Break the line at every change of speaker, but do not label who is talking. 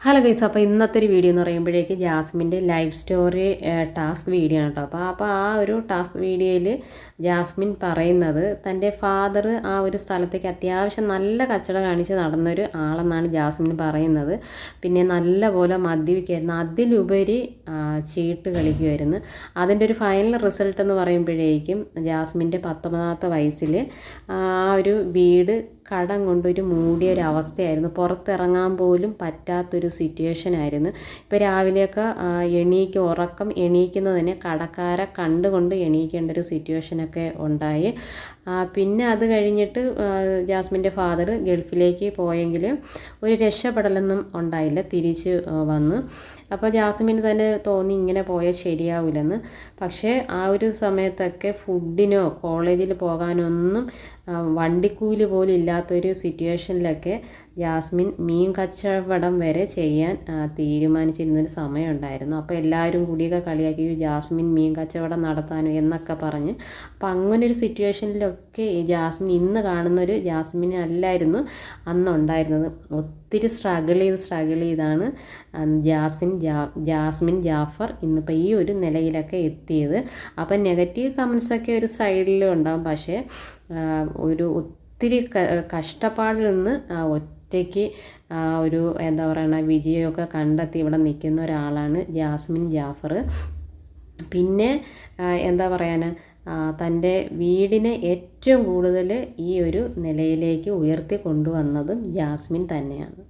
Hello guys അപ്പോൾ ഇന്നത്തെ ഒരു വീഡിയോ എന്ന് പറയുമ്പോഴേക്ക് ജാസ്മിന്റെ ലൈഫ് സ്റ്റോറി ടാസ്ക് വീഡിയോ ആണ് കേട്ടോ. അപ്പോൾ അപ്പോൾ ആ ഒരു ടാസ്ക് വീഡിയോയിൽ ജാസ്മിൻ പറയുന്നത് തന്റെ ഫാദർ ആ ഒരു സ്ഥലത്തേക്ക് അത്യാവശ്യം നല്ല കച്ചവടം കാണിച്ച് നടന്നൊരു ആളെന്നാണ് ജാസ്മിൻ പറയുന്നത്. പിന്നെ നല്ല പോലെ മദ്യപിക്കുമായിരുന്നു അതിലുപരി ചീട്ട് കളിക്കുമായിരുന്നു അതിന്റെ ഒരു ഫൈനൽ റിസൾട്ട് എന്ന് പറയുമ്പോഴേക്കും ജാസ്മിന്റെ പത്തൊമ്പതാമത്തെ വയസ്സിൽ ആ ഒരു വീട് കടം കൊണ്ടൊരു മൂടിയ ഒരു അവസ്ഥയായിരുന്നു പുറത്തിറങ്ങാൻ പോലും പറ്റാത്തൊരു സിറ്റുവേഷൻ ആയിരുന്നു ഇപ്പോൾ രാവിലെയൊക്കെ എണീക്ക് ഉറക്കം എണീക്കുന്നതിന് കടക്കാരെ കണ്ടുകൊണ്ട് എണീക്കേണ്ട ഒരു സിറ്റുവേഷനൊക്കെ ഉണ്ടായി. പിന്നെ അത് കഴിഞ്ഞിട്ട് ജാസ്മിന്റെ ഫാദർ ഗൾഫിലേക്ക് പോയെങ്കിലും ഒരു രക്ഷപ്പെടലൊന്നും ഉണ്ടായില്ല. തിരിച്ച് വന്നു. അപ്പോൾ ജാസ്മിന് തന്നെ തോന്നി ഇങ്ങനെ പോയാൽ ശരിയാവില്ലെന്ന് പക്ഷേ ആ ഒരു സമയത്തൊക്കെ ഫുഡിനോ കോളേജിൽ പോകാനൊന്നും വണ്ടിക്കൂലി പോലും ഇല്ലാത്തൊരു സിറ്റുവേഷനിലൊക്കെ ജാസ്മിൻ മീൻ കച്ചവടം വരെ ചെയ്യാൻ തീരുമാനിച്ചിരുന്നൊരു സമയമുണ്ടായിരുന്നു. അപ്പോൾ എല്ലാവരും കൂടിയൊക്കെ കളിയാക്കി ജാസ്മിൻ മീൻ കച്ചവടം നടത്താനോ എന്നൊക്കെ പറഞ്ഞ്. അപ്പോൾ അങ്ങനൊരു സിറ്റുവേഷനിലൊക്കെ ജാസ്മിൻ ഇന്ന് കാണുന്നൊരു ജാസ്മിൻ അല്ലായിരുന്നു അന്നുണ്ടായിരുന്നത്. ഒത്തിരി സ്ട്രഗിൾ ചെയ്ത് സ്ട്രഗിൾ ചെയ്താണ് ജാസിൻ ജാസ്മിൻ ജാഫർ ഇന്നിപ്പോൾ ഈ ഒരു നിലയിലൊക്കെ എത്തിയത്. അപ്പം നെഗറ്റീവ് കമൻസൊക്കെ ഒരു സൈഡിലും ഉണ്ടാകും പക്ഷേ ഒരു ഒത്തിരി കഷ്ടപ്പാടിൽ നിന്ന് ഒറ്റയ്ക്ക് ഒരു എന്താ പറയുക വിജയമൊക്കെ കണ്ടെത്തി ഇവിടെ നിൽക്കുന്ന ഒരാളാണ് ജാസ്മിൻ ജാഫർ. പിന്നെ എന്താ പറയാൻ തന്റെ വീടിനെ ഏറ്റവും കൂടുതൽ ഈ ഒരു നിലയിലേക്ക് ഉയർത്തി കൊണ്ടുവന്നതും ജാസ്മിൻ തന്നെയാണ്.